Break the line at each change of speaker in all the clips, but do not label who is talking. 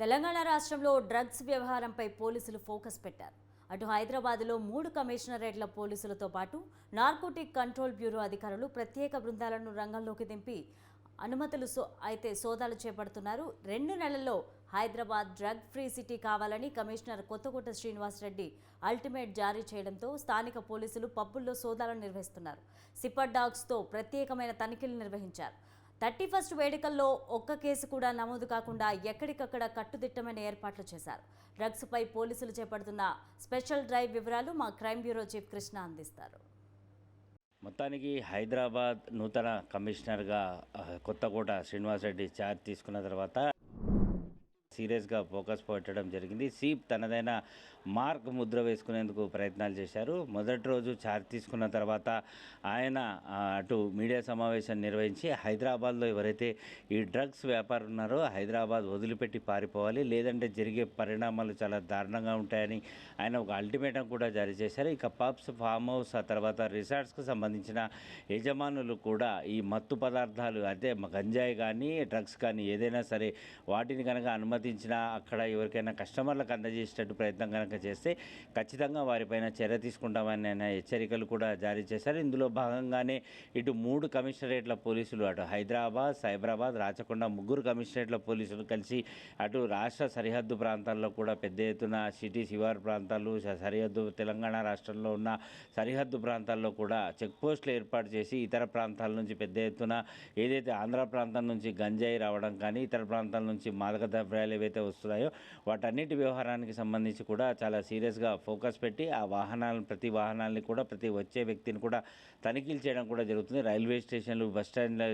తెలంగాణ రాష్ట్రంలో డ్రగ్స్ వ్యవహారంపై పోలీసులు ఫోకస్ పెట్టారు. అటు హైదరాబాద్లో మూడు కమిషనరేట్ల పోలీసులతో పాటు నార్కోటిక్ కంట్రోల్ బ్యూరో అధికారులు ప్రత్యేక బృందాలను రంగంలోకి దింపి అనుమతులు సో అయితే సోదాలు చేపడుతున్నారు. రెండు నెలల్లో హైదరాబాద్ డ్రగ్ ఫ్రీ సిటీ కావాలని కమిషనర్ కొత్తకోట శ్రీనివాసరెడ్డి అల్టిమేట్ జారీ చేయడంతో స్థానిక పోలీసులు పబ్బుల్లో సోదాలు నిర్వహిస్తున్నారు. సిప్పర్ డాగ్స్తో ప్రత్యేకమైన తనిఖీలు నిర్వహించారు. థర్టీ ఫస్ట్ వేడుకల్లో ఒక్క కేసు కూడా నమోదు కాకుండా ఎక్కడికక్కడ కట్టుదిట్టమైన ఏర్పాట్లు చేశారు. డ్రగ్స్పై పోలీసులు చేపడుతున్న స్పెషల్ డ్రైవ్ వివరాలు మా క్రైమ్ బ్యూరో చీఫ్ కృష్ణ అందిస్తారు.
మొత్తానికి హైదరాబాద్ నూతన కమిషనర్గా కొత్తకోట శ్రీనివాసరెడ్డి ఛార్జ్ తీసుకున్న తర్వాత సీరియస్గా ఫోకస్ పెట్టడం జరిగింది. సీప్ తనదైన మార్క్ ముద్ర వేసుకునేందుకు ప్రయత్నాలు చేశారు. మొదటి రోజు ఛార్జ్ తీసుకున్న తర్వాత ఆయన అటు మీడియా సమావేశం నిర్వహించి హైదరాబాద్లో ఎవరైతే ఈ డ్రగ్స్ వ్యాపారం ఉన్నారో హైదరాబాద్ వదిలిపెట్టి పారిపోవాలి. లేదంటే జరిగే పరిణామాలు చాలా దారుణంగా ఉంటాయని ఆయన ఒక అల్టిమేటం కూడా జారీ చేశారు. ఇక పబ్స్ ఫామ్ హౌస్ ఆ తర్వాత రిసార్ట్స్కి సంబంధించిన యజమానులు కూడా ఈ మత్తు పదార్థాలు అంటే గంజాయి కానీ డ్రగ్స్ కానీ ఏదైనా సరే వాటిని కనుక అనుమతి అనుమతించినా అక్కడ ఎవరికైనా కస్టమర్లకు అందజేసేటట్టు ప్రయత్నం కనుక చేస్తే ఖచ్చితంగా వారిపైన చర్య తీసుకుంటామని ఆయన హెచ్చరికలు కూడా జారీ చేశారు. ఇందులో భాగంగానే ఇటు మూడు కమిషనరేట్ల పోలీసులు అటు హైదరాబాద్ సైబరాబాద్ రాచకొండ ముగ్గురు కమిషనరేట్ల పోలీసులు కలిసి అటు రాష్ట్ర సరిహద్దు ప్రాంతాల్లో కూడా పెద్ద ఎత్తున సిటీ శివారు ప్రాంతాలు స- సరిహద్దు తెలంగాణ రాష్ట్రంలో ఉన్న సరిహద్దు ప్రాంతాల్లో కూడా చెక్ పోస్టులు ఏర్పాటు చేసి ఇతర ప్రాంతాల నుంచి పెద్ద ఎత్తున ఏదైతే ఆంధ్ర ప్రాంతం నుంచి గంజాయి రావడం కానీ ఇతర ప్రాంతాల నుంచి మాదక ద్రవ్యాలు ఏవైతే వస్తున్నాయో వాటన్నిటి వ్యవహారానికి సంబంధించి కూడా చాలా సీరియస్గా ఫోకస్ పెట్టి ఆ వాహనాలను ప్రతి వాహనాలని కూడా ప్రతి వచ్చే వ్యక్తిని కూడా తనిఖీలు చేయడం కూడా జరుగుతుంది. రైల్వే స్టేషన్లు బస్ స్టాండ్ల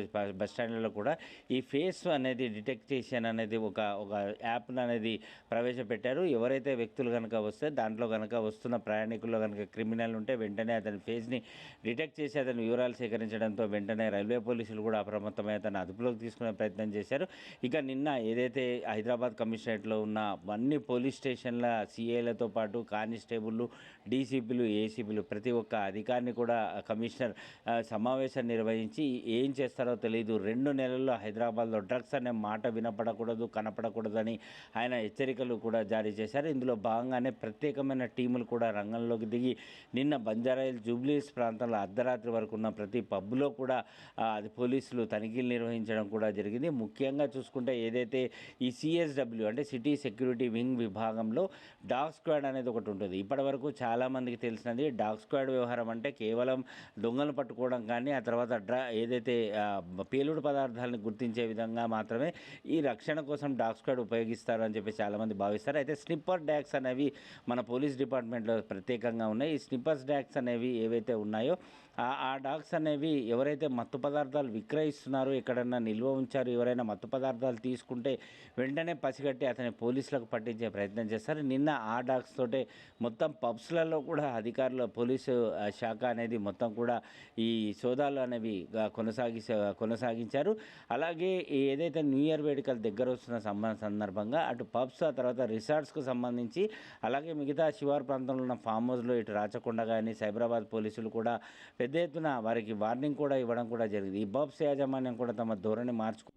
బస్ స్టాండ్లలో కూడా ఈ ఫేస్ అనేది డిటెక్టేషన్ అనేది ఒక ఒక యాప్ అనేది ప్రవేశపెట్టారు. ఎవరైతే వ్యక్తులు కనుక వస్తే దాంట్లో కనుక వస్తున్న ప్రయాణికుల్లో కనుక క్రిమినల్ ఉంటే వెంటనే అతని ఫేస్ని డిటెక్ట్ చేసి అతని వివరాలు సేకరించడంతో వెంటనే రైల్వే పోలీసులు కూడా అప్రమత్తమై అతను అదుపులోకి తీసుకునే ప్రయత్నం చేశారు. ఇక నిన్న ఏదైతే హైదరాబాద్ కమిషనరేట్లో ఉన్న అన్ని పోలీస్ స్టేషన్ల సిఐలతో పాటు కానిస్టేబుళ్ళు డీసీపీలు ఏసీపీలు ప్రతి ఒక్క అధికారిని కూడా కమిషనర్ సమావేశం నిర్వహించి ఏం చేస్తారో తెలియదు రెండు నెలల్లో హైదరాబాద్లో డ్రగ్స్ అనే మాట వినపడకూడదు కనపడకూడదని ఆయన హెచ్చరికలు కూడా జారీ చేశారు. ఇందులో భాగంగానే ప్రత్యేకమైన టీములు కూడా రంగంలోకి దిగి నిన్న బంజారాయిల్ జూబ్లీస్ ప్రాంతంలో అర్ధరాత్రి వరకు ఉన్న ప్రతి పబ్లో కూడా అది పోలీసులు తనిఖీలు నిర్వహించడం కూడా జరిగింది. ముఖ్యంగా చూసుకుంటే ఏదైతే ఈ సిఎస్డబ్ల్యూ అంటే సిటీ సెక్యూరిటీ వింగ్ విభాగంలో డాగ్ స్క్వాడ్ అనేది ఒకటి ఉంటుంది. ఇప్పటివరకు చాలామందికి తెలిసినది డాగ్ స్క్వాడ్ వ్యవహారం అంటే కేవలం దొంగలు పట్టుకోవడం కానీ ఆ తర్వాత డ్రా ఏదైతే పేలుడు పదార్థాలను గుర్తించే విధంగా మాత్రమే ఈ రక్షణ కోసం డాగ్ స్క్వాడ్ ఉపయోగిస్తారు అని చెప్పి చాలామంది భావిస్తారు. అయితే స్నిప్పర్ డాగ్స్ అనేవి మన పోలీస్ డిపార్ట్మెంట్లో ప్రత్యేకంగా ఉన్నాయి. ఈ స్నిప్పర్స్ డాగ్స్ అనేవి ఏవైతే ఉన్నాయో ఆ ఆ డాగ్స్ అనేవి ఎవరైతే మత్తు పదార్థాలు విక్రయిస్తున్నారో ఎక్కడన్నా నిల్వ ఉంచారు ఎవరైనా మత్తు పదార్థాలు తీసుకుంటే వెంటనే పసిగట్టి అతని పోలీసులకు పట్టించే ప్రయత్నం చేస్తారు. నిన్న ఆ డాగ్స్ తోటే మొత్తం పబ్స్లలో కూడా అధికారుల పోలీసు శాఖ అనేది మొత్తం కూడా ఈ సోదాలు అనేవి కొనసాగి కొనసాగించారు. అలాగే ఏదైతే న్యూ ఇయర్ వేడుకలు దగ్గర వస్తున్న సంబంధ సందర్భంగా అటు పబ్స్ ఆ తర్వాత రిసార్ట్స్కు సంబంధించి అలాగే మిగతా శివారు ప్రాంతంలో ఉన్న ఫామ్ హౌస్లో ఇటు రాచకొండ కానీ సైబరాబాద్ పోలీసులు కూడా పెద్ద ఎత్తున వారికి వార్నింగ్ కూడా ఇవ్వడం కూడా జరిగింది. ఈ పబ్స్ యాజమాన్యం కూడా తమ ధోరణి మార్చుకు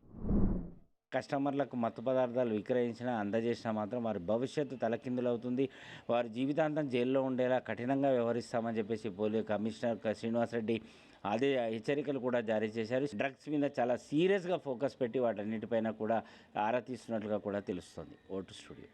కస్టమర్లకు మత్తు పదార్థాలు విక్రయించినా అందజేసినా మాత్రం వారి భవిష్యత్తు తలకిందులవుతుంది. వారి జీవితాంతం జైల్లో ఉండేలా కఠినంగా వ్యవహరిస్తామని చెప్పేసి పోలీస్ కమిషనర్ శ్రీనివాసరెడ్డి అదే హెచ్చరికలు కూడా జారీ చేశారు. డ్రగ్స్ మీద చాలా సీరియస్గా ఫోకస్ పెట్టి వాటన్నిటిపైన కూడా ఆరా తీస్తున్నట్లుగా కూడా తెలుస్తుంది. ఓటు స్టూడియో.